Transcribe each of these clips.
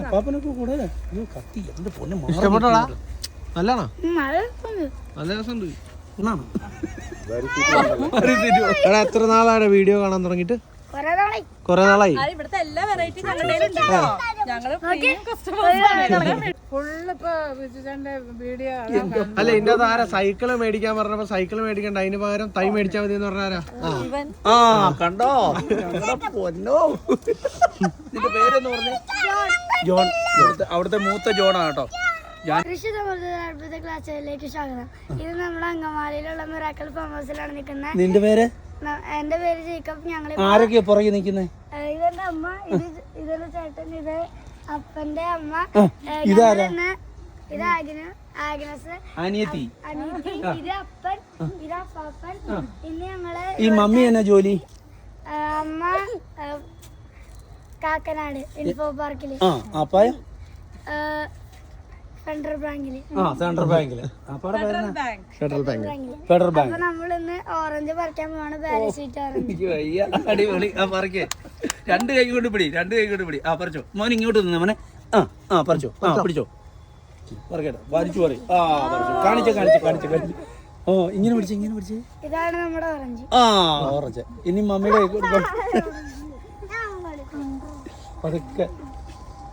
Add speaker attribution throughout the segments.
Speaker 1: അപ്പാപ്പനൊക്കെ കൂടെ? കത്തി. എന്റെ പൊന്നെ
Speaker 2: ഇഷ്ടപ്പെട്ടോടാ. നല്ലതാണോ. നല്ല രസമുണ്ട്. എത്ര നാളാണ് വീഡിയോ കാണാൻ തുടങ്ങിയിട്ട്?
Speaker 3: കുറേ
Speaker 2: നാളായി.
Speaker 4: ആ, ഇവിടുത്തെ എല്ലാ വെറൈറ്റി.
Speaker 5: ഞങ്ങൾ
Speaker 2: അല്ല ഇന്റെ ആരാ? സൈക്കിൾ മേടിക്കാൻ പറഞ്ഞപ്പോ സൈക്കിൾ മേടിക്കണ്ട. അതിന് പകരം തൈ മേടിച്ചാ മതി എന്ന് പറഞ്ഞാരാ
Speaker 1: ആ. കണ്ടോ? ഞങ്ങളുടെ പൊന്നോ. നിന്റെ പേരെന്ന് പറഞ്ഞു? ജോൺ. അവിടുത്തെ മൂത്ത ജോണാ കേട്ടോ.
Speaker 3: കൃഷി ക്ലാസ്സുകളിലേക്ക് സ്വാഗതം. ഇത് നമ്മുടെ അങ്കമാലിയിലുള്ള മിറാക്കൽ ഫാമസിലാണ് നിൽക്കുന്നത്.
Speaker 1: നിന്റെ പേര്?
Speaker 3: എന്റെ പേര് ജേക്കബ് ഞങ്ങൾ
Speaker 1: ആരൊക്കെയാ പുറകെ നിൽക്കുന്നേ?
Speaker 3: ഇതെന്റെ അമ്മ ഇത് ഇതൊരു ചേട്ടൻ ഇത് അപ്പന്റെ അമ്മ.
Speaker 1: ഇതാരാ?
Speaker 3: ഇത് ആഗ്ന ആഗ്നസ്.
Speaker 1: അനിയത്തി.
Speaker 3: അനിയത്തി ഇത് അപ്പൻ ഇത് അപ്പാപ്പൻ. ഇന്ന് ഞങ്ങൾ
Speaker 1: ഈ മമ്മി എന്നാ ജോലി?
Speaker 3: അമ്മ കാക്കനാട് ഇൻഫോ
Speaker 1: പാർക്കിൽ. അപ്പായ?
Speaker 3: ആ, ബാങ്കിൽ
Speaker 1: ആ സെൻട്രൽ ബാങ്കിൽ പേരെന്നാ?
Speaker 2: ഫെഡറൽ ബാങ്ക്
Speaker 1: ഫെഡറൽ ബാങ്ക്
Speaker 3: അപ്പൊ നമ്മളിന്ന് ഓറഞ്ച് പറിക്കാൻ പോവാണ് പാരസീറ്റ് ഓറഞ്ച്
Speaker 1: എനിക്ക് വയ്യ. അടിപൊളി. ആ പറിക്കേ. രണ്ട് കൈ കൊണ്ട് പിടി രണ്ട് കൈ കൊണ്ട് പിടി. ആ പറിച്ചോ. മോൻ ഇങ്ങോട്ട് നിന്ന് മോനെ. ആ ആ പറിച്ചോ. ആ പിടിച്ചോ. പറിക്കട്ടെ. വലിച്ചു പറി. ആ പറിച്ചു. കാണിച്ചോ കാണിച്ച കാണിച്ച കാണിച്ച. ഓ ഇങ്ങനെ പിടിച്ചു ഇങ്ങനെ പിടിച്ചു.
Speaker 3: ഇതാണ് നമ്മുടെ ഓറഞ്ച്
Speaker 1: ആ ഓറഞ്ച്. ഇനി മമ്മിയുടെ കൈ പതുക്കെ.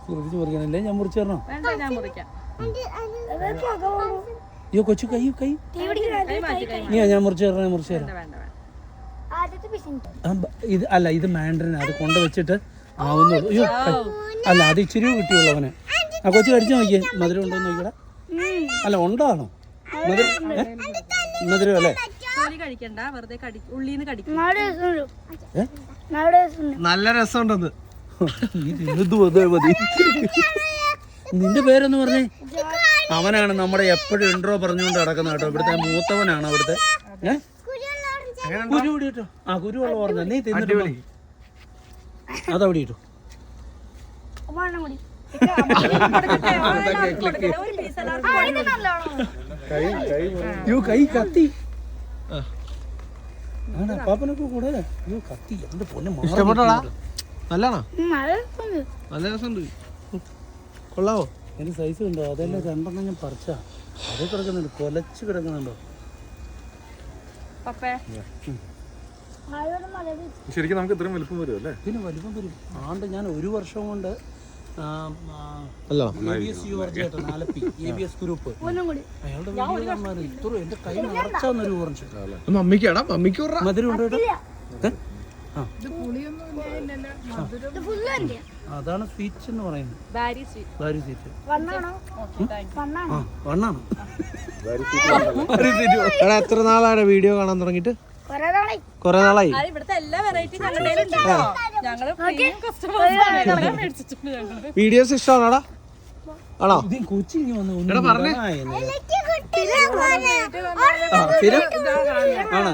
Speaker 1: പിടിച്ച് പറിക്കണല്ലേ ഞാൻ മുറിച്ചു തരണോ?
Speaker 4: വേണ്ട ഞാൻ മുറിക്കാം.
Speaker 1: അയ്യോ കൊച്ചു കൈ കൈ. നീ ഞാൻ മുറിച്ചു തരണേ മുറിച്ചു തരാം. ഇത് അല്ല ഇത് മാൻഡറിന് അത് കൊണ്ട് ആവുന്നു. അയ്യോ അല്ല അത് ഇച്ചിരി കിട്ടിയുള്ളൂ അവന് ആ കൊച്ചു കടിച്ചു നോക്കിയേ. മധുരം ഉണ്ടോ നോക്കിയടാ. അല്ല ഉണ്ടാണോ മധുരം ഏ? മധുരം അല്ലേ?
Speaker 2: നല്ല രസമുണ്ടെന്ന്
Speaker 1: ഇത് തിന്നത് അതേ മതി. നിന്റെ പേരെന്ന് പറഞ്ഞേ? അവനാണ് നമ്മുടെ എപ്പോഴും ഇൻട്രോ പറഞ്ഞുകൊണ്ട് നടക്കുന്ന കേട്ടോ. ഇവിടുത്തെ മൂത്തവനാണ് അവിടുത്തെ. കുരു ഇവിടെ ഇട്ടോ. ആ കുരുവുള്ള ഓർമ്മ. നീ തിന്നിട്ട്. അതവിടെ ഇട്ടു.
Speaker 3: കൂടി.
Speaker 1: അയ്യോ കൈ കത്തി. അപ്പാപ്പനൊക്കെ കൂടെ? കത്തി. എന്റെ പൊന്നെ മാറി
Speaker 2: ഇഷ്ടപ്പെട്ടോടാ. നല്ലതാണോ. നല്ല രസമുണ്ട്. കൊള്ളാവോ?
Speaker 1: എന്റെ സൈസ് ഉണ്ടോ? അതെല്ലാം രണ്ടെണ്ണം ഞാൻ പറിച്ചാ. അതേ കിടക്കുന്നുണ്ട്. കൊലച്ച് കിടക്കുന്നുണ്ടോ?
Speaker 6: ശരിക്കും നമുക്ക് ഇത്രയും വലുപ്പം വരും അല്ലേ?
Speaker 1: പിന്നെ വലുപ്പം വരും. ആണ്ട് ഞാൻ ഒരു വർഷം കൊണ്ട്
Speaker 2: മമ്മിക്കാടാ മമ്മിക്ക്.
Speaker 1: മധുരം ഉണ്ട് അതാണ് സ്വീറ്റ്സ് എന്ന് പറയുന്നത്.
Speaker 4: ബാരി സ്വീറ്റ്
Speaker 1: സ്വീറ്റ്
Speaker 3: വണ്ണാണോ?
Speaker 2: എടാ എത്ര നാളാണ് വീഡിയോ കാണാൻ തുടങ്ങിയിട്ട്?
Speaker 3: കൊറേ
Speaker 2: നാളായി. വീഡിയോസ് ഇഷ്ടമാണോടാ? ആണോ?
Speaker 1: കൊച്ചി ഇനി വന്ന്
Speaker 2: എടാ പറഞ്ഞേ.
Speaker 1: ആണോ.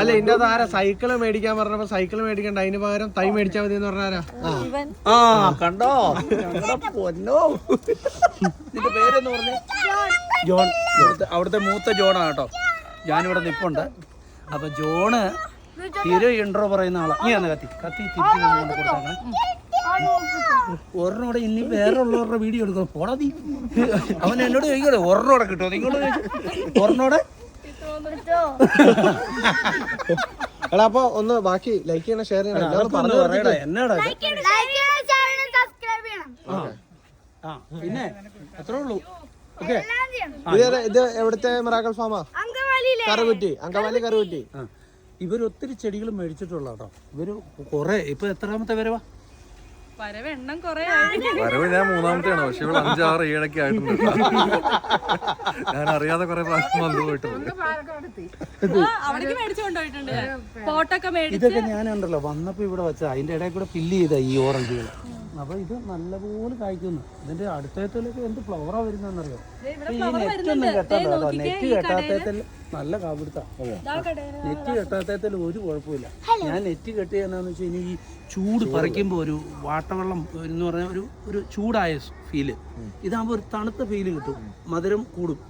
Speaker 2: അല്ല അത് ആരാ സൈക്കിൾ മേടിക്കാൻ പറഞ്ഞപ്പോ സൈക്കിൾ മേടിക്കണ്ട. അതിന് പകരം തൈ മേടിച്ചാ മതി എന്ന് പറഞ്ഞാരാ?
Speaker 1: ആ. കണ്ടോ? പൊന്നോ? നിന്റെ പേരെന്ന് പറഞ്ഞു? ജോൺ. അവിടുത്തെ മൂത്ത ജോണാ കേട്ടോ. ഞാനിവിടെ നിപ്പുണ്ട്. അപ്പൊ ജോണ് തീരെ ഇൻട്രോ പറയുന്ന ആളാ. നീ ആണ് കത്തി? കത്തി തിരിച്ചു കൊണ്ട് കൊടുത്തേക്കണേ. ഒരെണ്ണോടെ ഇനി വേറെ ഉള്ളവരുടെ വീഡിയോ എടുക്കണം. പോടാ നീ. അവൻ എന്നോട് ചോദിക്കണേ ഒരെണ്ണോടെ കിട്ടുമോ നിങ്ങളോട് ചോദിച്ചു. ഒരെണ്ണോടെ
Speaker 2: എടാ അപ്പൊ ഒന്ന് ബാക്കി ലൈക്ക് ചെയ്യണം ഷെയർ ചെയ്യണം എല്ലാം ഒന്ന് പറഞ്ഞു
Speaker 1: പറയടാ എന്നാടാ ഇത്?
Speaker 3: ലൈക്ക് ചെയ്യണം ചാനൽ സബ്സ്ക്രൈബ് ചെയ്യണം.
Speaker 1: ആ ആ പിന്നെ അത്രേ ഉള്ളൂ. ഓക്കെ
Speaker 3: എല്ലാം ചെയ്യണം.
Speaker 2: ഇത് ഏതാ- ഇത് എവിടുത്തെ മിറാക്കൽ ഫാമാ
Speaker 3: അങ്കവാലിയിലെ.
Speaker 2: കറുകുറ്റി അങ്കമാലി കറുകുറ്റി
Speaker 1: ഇവർ ഒത്തിരി ചെടികൾ മേടിച്ചിട്ടുള്ള കേട്ടോ ഇവർ കുറെ ഇപ്പൊ എത്രാമത്തെ വരവാ?
Speaker 4: വരവ് എണ്ണം കൊറേ ആയി.
Speaker 6: വരവ് ഞാൻ മൂന്നാമത്തെയാണ്. പക്ഷെ ഇവിടെ അഞ്ചാറ് ഏഴൊക്കെ ആയിട്ടുണ്ട്. ഞാൻ അറിയാതെ കുറെ പ്രാവശ്യം വന്നു പോയിട്ടുണ്ട്.
Speaker 4: ആ, അവിടേക്ക് ഞാൻ. പോട്ടൊക്കെ മേടിച്ച്
Speaker 1: ഇതൊക്കെ ഞാനുണ്ടല്ലോ. വന്നപ്പോ ഇവിടെ വെച്ച അതിന്റെ ഇടയിൽ കൂടെ ഫില്ല് ചെയ്ത ഈ ഓറഞ്ചുകൾ അപ്പൊ ഇത് നല്ലപോലെ കായ്ക്കുന്നു. ഇതിന്റെ അടുത്തേത്തിലേക്ക് എന്ത് ഫ്ലവറാ വരുന്നറിയോ ഈ നെറ്റ് ഒന്നും കെട്ടാത്ത കേട്ടോ. നെറ്റ് കെട്ടാത്തേത്തിൽ നല്ല കാപിടുത്ത നെറ്റ് കെട്ടാത്തേത്തിൽ ഒരു കുഴപ്പമില്ല. ഞാൻ നെറ്റ് കെട്ടി എന്നാന്ന് വെച്ചാൽ ഇനി ഈ ചൂട് പറിക്കുമ്പോൾ ഒരു വാട്ടവെള്ളം എന്ന് പറഞ്ഞാൽ ഒരു ഒരു ചൂടായ ഫീൽ ഇതാകുമ്പോൾ ഒരു തണുത്ത ഫീൽ കിട്ടും. മധുരം കൂടും.